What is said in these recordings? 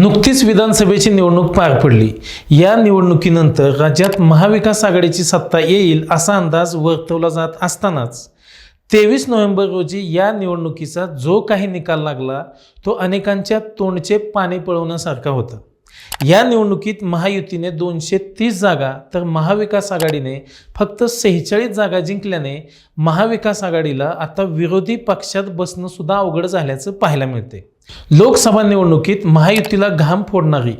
नुकतीच विधानसभेची निवडणूक पार पडली. या निवडणुकीनंतर राज्यात महाविकास आघाडीची सत्ता येईल असा अंदाज वर्तवला जात असतानाच. तेवीस नोव्हेंबर रोजी या निवडणुकीचा जो काही निकाल लागला तो अनेकांच्या तोंडचे पाणी पळवण्यासारखा होता. या निवडणुकीत महायुतीने दोनशे तीस जागा तर महाविकास आघाडीने फक्त सेहेचाळीस जागा जिंकल्याने महाविकास आघाडीला आता विरोधी पक्षात बसणं सुद्धा अवघड झाल्याचं पाहायला मिळते. लोकसभा निवडणुकीत महायुतीला घाम फोडणारी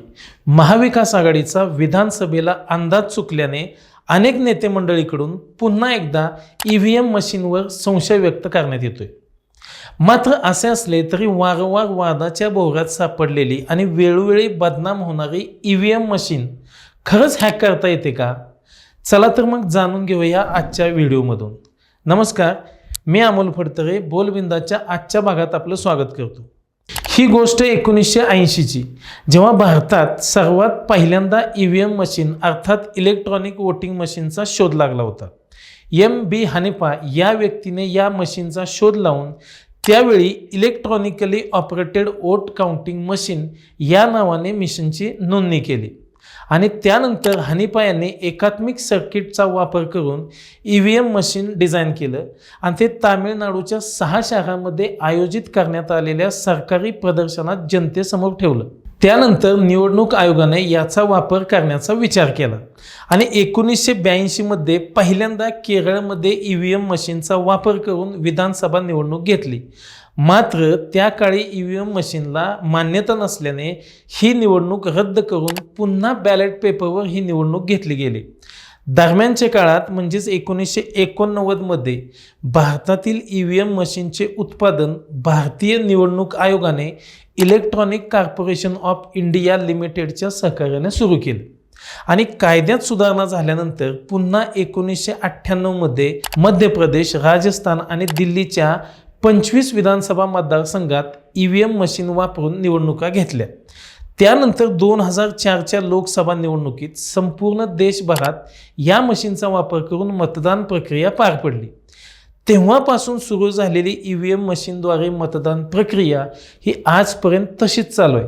महाविकास आघाडीचा विधानसभेला अंदाज चुकल्याने अनेक नेते मंडळीकडून पुन्हा एकदा ई व्ही एम मशीनवर संशय व्यक्त करण्यात येतोय. मात्र असे असले तरी वारंवार वादाच्या भोवऱ्यात सापडलेली आणि वेळोवेळी बदनाम होणारी ई व्ही एम मशीन खरंच हॅक करता येते का? चला तर मग जाणून घेऊया आजच्या व्हिडिओमधून. नमस्कार मी अमोल फडतरे बोलबिंदाच्या आजच्या भागात आपलं स्वागत करतो. ही गोष्ट एकोणीसशे ऐंशीची जेव्हा भारतात सर्वात पहिल्यांदा ई व्ही एम मशीन अर्थात इलेक्ट्रॉनिक वोटिंग मशीनचा शोध लागला होता. एम बी हनिफा या व्यक्तीने या मशीनचा शोध लावून त्यावेळी electronically operated vote counting machine या नावाने मिशनची नोंदणी केली. आणि त्यानंतर हनिपा यांनी एकात्मिक सर्किटचा वापर करून E V M machine design केलं. आणि ते तामिळनाडूच्या सहा शहरांमध्ये आयोजित करण्यात आलेल्या सरकारी प्रदर्शनात जनतेसमोर ठेवलं. त्यानंतर निवडणूक आयोगाने याचा वापर करण्याचा विचार केला. आणि एकोणीसशे ब्याऐंशीमध्ये पहिल्यांदा केरळमध्ये ई व्ही एम मशीनचा वापर करून विधानसभा निवडणूक घेतली. मात्र त्या काळी ई व्ही एम मशीनला मान्यता नसल्याने ही निवडणूक रद्द करून पुन्हा बॅलेट पेपरवर ही निवडणूक घेतली गेली. दरम्यानच्या काळात म्हणजेच एकोणीसशे एकोणनव्वदमध्ये भारतातील ई व्ही एम मशीनचे उत्पादन भारतीय निवडणूक आयोगाने इलेक्ट्रॉनिक कॉर्पोरेशन ऑफ इंडिया लिमिटेडच्या सहकार्याने सुरू केले. आणि कायद्यात सुधारणा झाल्यानंतर पुन्हा एकोणीसशे अठ्ठ्याण्णवमध्ये मध्य प्रदेश राजस्थान आणि दिल्लीच्या पंचवीस विधानसभा मतदारसंघात ई व्ही एम मशीन वापरून निवडणुका घेतल्या. त्यानंतर दोन हजार चारच्या लोकसभा निवडणुकीत संपूर्ण देशभरात या मशीनचा वापर करून मतदान प्रक्रिया पार पडली. तेव्हापासून सुरू झालेली ई व्ही एम मशीनद्वारे मतदान प्रक्रिया ही आजपर्यंत तशीच चालू आहे.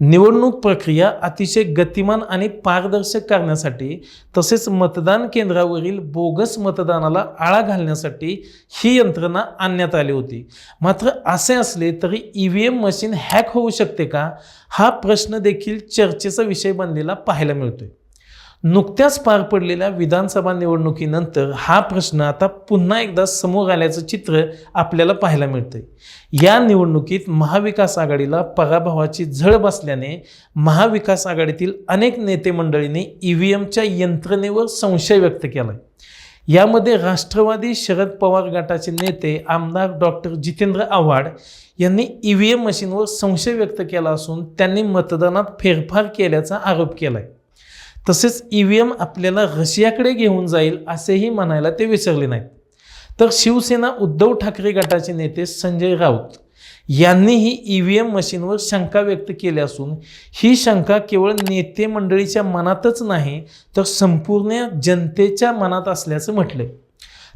निवडणूक प्रक्रिया अतिशय गतिमान आणि पारदर्शक करण्यासाठी तसेच मतदान केंद्रावरील बोगस मतदानाला आळा घालण्यासाठी ही यंत्रणा आणण्यात आली होती. मात्र असे असले तरी E V M machine hack होऊ शकते का? हा प्रश्न देखील चर्चेचा विषय बनलेला पाहायला मिळतोय. नुकत्याच पार पडलेल्या विधानसभा निवडणुकीनंतर हा प्रश्न आता पुन्हा एकदा समोर आल्याचं चित्र आपल्याला पाहायला मिळतंय. या निवडणुकीत महाविकास आघाडीला पराभवाची झळ बसल्याने महाविकास आघाडीतील अनेक नेते मंडळींनी ई व्ही एमच्या यंत्रणेवर संशय व्यक्त केला यामध्ये राष्ट्रवादी शरद पवार गटाचे नेते आमदार डॉक्टर जितेंद्र आव्हाड यांनी ई व्ही एम मशीनवर संशय व्यक्त केला असून त्यांनी मतदानात फेरफार केल्याचा आरोप केला आहे तसेच ई व्ही एम आपल्याला रशियाकडे घेऊन जाईल असेही म्हणायला ते विसरले नाहीत. तर शिवसेना उद्धव ठाकरे गटाचे नेते संजय राऊत यांनीही ई व्ही एम मशीनवर शंका व्यक्त केली असून ही शंका केवळ नेते मंडळीच्या मनातच नाही तर संपूर्ण जनतेच्या मनात असल्याचं म्हटले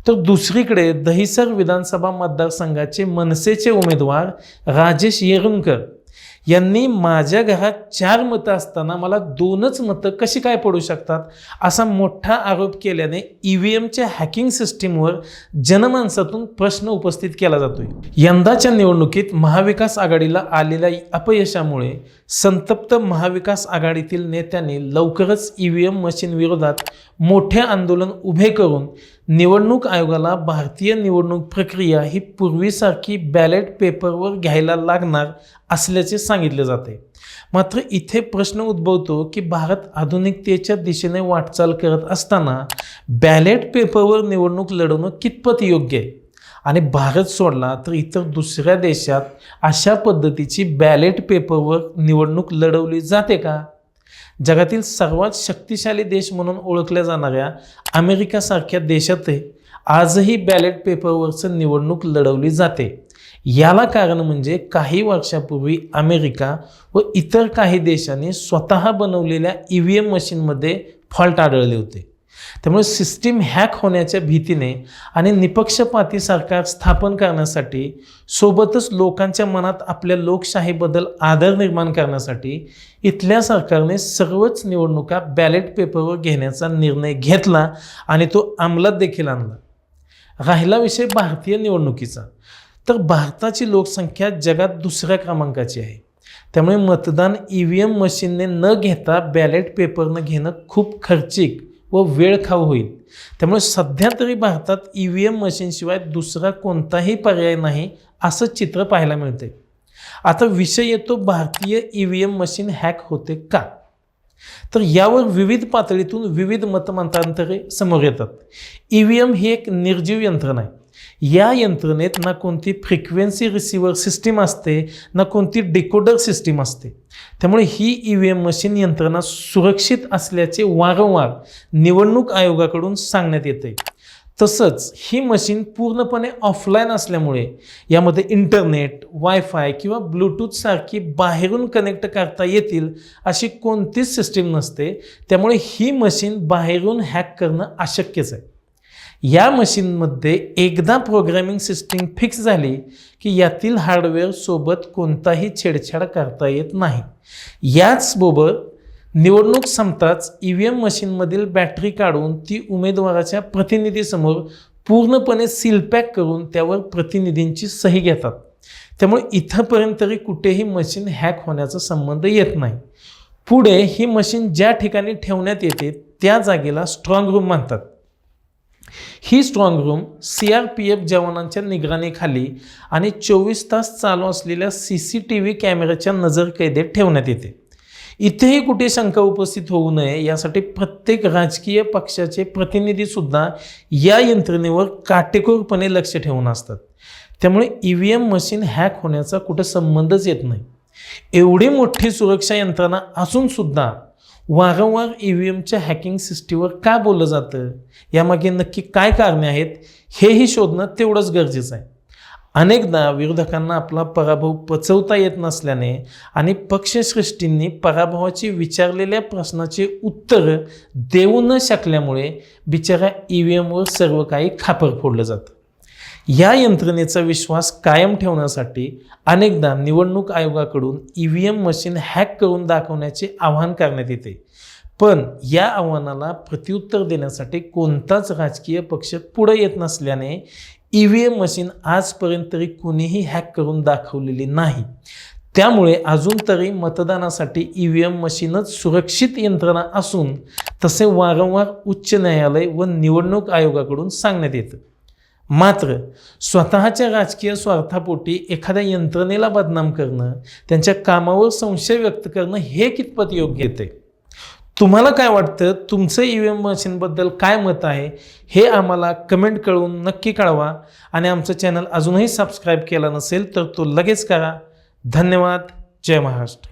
तर दुसरीकडे दहिसर विधानसभा मतदारसंघाचे मनसेचे उमेदवार राजेश येरुंकर यांनी माझ्या घरात चार मतं असताना मला दोनच मतं कशी काय पडू शकतात? असा मोठा आरोप केल्याने ई व्ही एमच्या हॅकिंग सिस्टीमवर जनमानसातून प्रश्न उपस्थित केला जातोय. यंदाच्या निवडणुकीत महाविकास आघाडीला आलेल्या अपयशामुळे संतप्त महाविकास आघाडीतील नेत्यांनी लवकरच ई व्ही एम मशीन विरोधात मोठे आंदोलन उभे करून निवडणूक आयोगाला भारतीय निवडणूक प्रक्रिया ही पूर्वीसारखी बॅलेट पेपरवर घ्यायला लागणार असल्याचे सांगितले जाते. मात्र इथे प्रश्न उद्भवतो की भारत आधुनिकतेच्या दिशेने वाटचाल करत असताना बॅलेट पेपरवर निवडणूक लढवणं कितपत योग्य आहे? आणि भारत सोडला तर इतर दुसऱ्या देशात अशा पद्धतीची बॅलेट पेपरवर निवडणूक लढवली जाते का? जगातील सर्वात शक्तिशाली देश म्हणून ओळखल्या जाणाऱ्या अमेरिकासारख्या देशातही आजही बॅलेट पेपरवरचं निवडणूक लढवली जाते. याला कारण म्हणजे काही वर्षापूर्वी अमेरिका व इतर काही देशांनी स्वतः बनवलेल्या ई व्ही एम मशीनमध्ये फॉल्ट आढळले होते. त्यामुळे सिस्टीम हॅक होण्याच्या भीतीने आणि निपक्षपाती सरकार स्थापन करण्यासाठी सोबतच लोकांच्या मनात आपल्या लोकशाहीबद्दल आदर निर्माण करण्यासाठी इथल्या सरकारने सर्वच निवडणुका बॅलेट पेपरवर घेण्याचा निर्णय घेतला आणि तो अंमलात देखील आणला. राहिला विषय भारतीय निवडणुकीचा. तर भारताची लोकसंख्या जगात दुसऱ्या क्रमांकाची आहे. त्यामुळे मतदान ई व्ही एम मशीनने न घेता बॅलेट पेपरनं घेणं खूप खर्चिक. व वेळखाऊ होईल. त्यामुळे सध्या तरी भारतात ई व्ही एम मशीनशिवाय दुसरा कोणताही पर्याय नाही असं चित्र पाहायला मिळते आता विषय येतो भारतीय E V M machine hack होते का? तर यावर विविध पातळीतून विविध मतमतांतरे समोर येतात. ई व्ही एम ही एक निर्जीव यंत्रणा आहे या यंत्रणेत ना कोणती फ्रिक्वेन्सी रिसिव्हर सिस्टीम असते ना कोणती डिकोडर सिस्टीम असते. त्यामुळे ही ई व्ही एम मशीन यंत्रणा सुरक्षित असल्याचे वारंवार निवडणूक आयोगाकडून सांगण्यात येते. तसंच ही मशीन पूर्णपणे ऑफलाईन असल्यामुळे यामध्ये इंटरनेट वायफाय किंवा ब्लूटूथ सारखी बाहेरून कनेक्ट करता येतील अशी कोणतीच सिस्टीम नसते. त्यामुळे ही मशीन बाहेरून हॅक करणं अशक्यच आहे. या मशीनमध्ये एकदा प्रोग्रॅमिंग सिस्टीम फिक्स झाली की यातील हार्डवेअरसोबत कोणताही छेडछाड करता येत नाही. याचबरोबर निवडणूक संपताच ई व्ही एम मशीनमधील बॅटरी काढून ती उमेदवाराच्या प्रतिनिधीसमोर पूर्णपणे सीलपॅक करून त्यावर प्रतिनिधींची सही घेतात. त्यामुळे इथंपर्यंत तरी कुठेही मशीन हॅक होण्याचा संबंध येत नाही. पुढे ही मशीन ज्या ठिकाणी ठेवण्यात येते त्या जागेला स्ट्रॉंग रूम म्हणतात. ही strong room C R P F जवानांच्या निगराणीखाली आणि चोवीस तास चालू असलेल्या सी सी टी व्ही कॅमेऱ्याच्या नजरकैदेत ठेवण्यात येते. इथेही कुठे शंका उपस्थित होऊ नये यासाठी प्रत्येक राजकीय पक्षाचे प्रतिनिधीसुद्धा या यंत्रणेवर काटेकोरपणे लक्ष ठेवून असतात. त्यामुळे E V M machine hack होण्याचा कुठं संबंधच येत नाही. एवढी मोठी सुरक्षा यंत्रणा असूनसुद्धा वारंवार ई व्ही एमच्या हॅकिंग सिस्टीमवर का बोललं जातं? यामागे नक्की काय कारणे आहेत? हेही शोधणं तेवढंच गरजेचं आहे. अनेकदा विरोधकांना आपला पराभव पचवता येत नसल्याने आणि पक्षश्रेष्ठींनी पराभवाची विचारलेल्या प्रश्नाचे उत्तर देऊ न शकल्यामुळे बिचारा ई व्ही एमवर सर्व काही खापर फोडलं जातं. या यंत्रणेचा विश्वास कायम ठेवण्यासाठी अनेकदा निवडणूक आयोगाकडून E V M machine hack करून दाखवण्याचे आवाहन करण्यात येते. पण या आव्हानाला प्रत्युत्तर देण्यासाठी कोणताच राजकीय पक्ष पुढे येत नसल्याने ई व्ही एम मशीन आजपर्यंत तरी कुणीही हॅक करून दाखवलेली नाही. त्यामुळे अजून तरी मतदानासाठी ई व्ही एम मशीनच सुरक्षित यंत्रणा असून तसे वारंवार उच्च न्यायालय व निवडणूक आयोगाकडून सांगण्यात येतं. मात्र स्वतःच्या राजकीय स्वार्थापोटी एखाद्या यंत्रणेला बदनाम करणं त्यांच्या कामावर संशय व्यक्त करणं हे कितपत योग्य येते तुम्हाला काय वाटतं? तुमचं ई व्ही एम मशीनबद्दल काय मत आहे? हे आम्हाला कमेंट कळून नक्की कळवा. आणि आमचं चॅनल अजूनही सबस्क्राईब केला नसेल तर तो लगेच करा. धन्यवाद. जय महाराष्ट्र.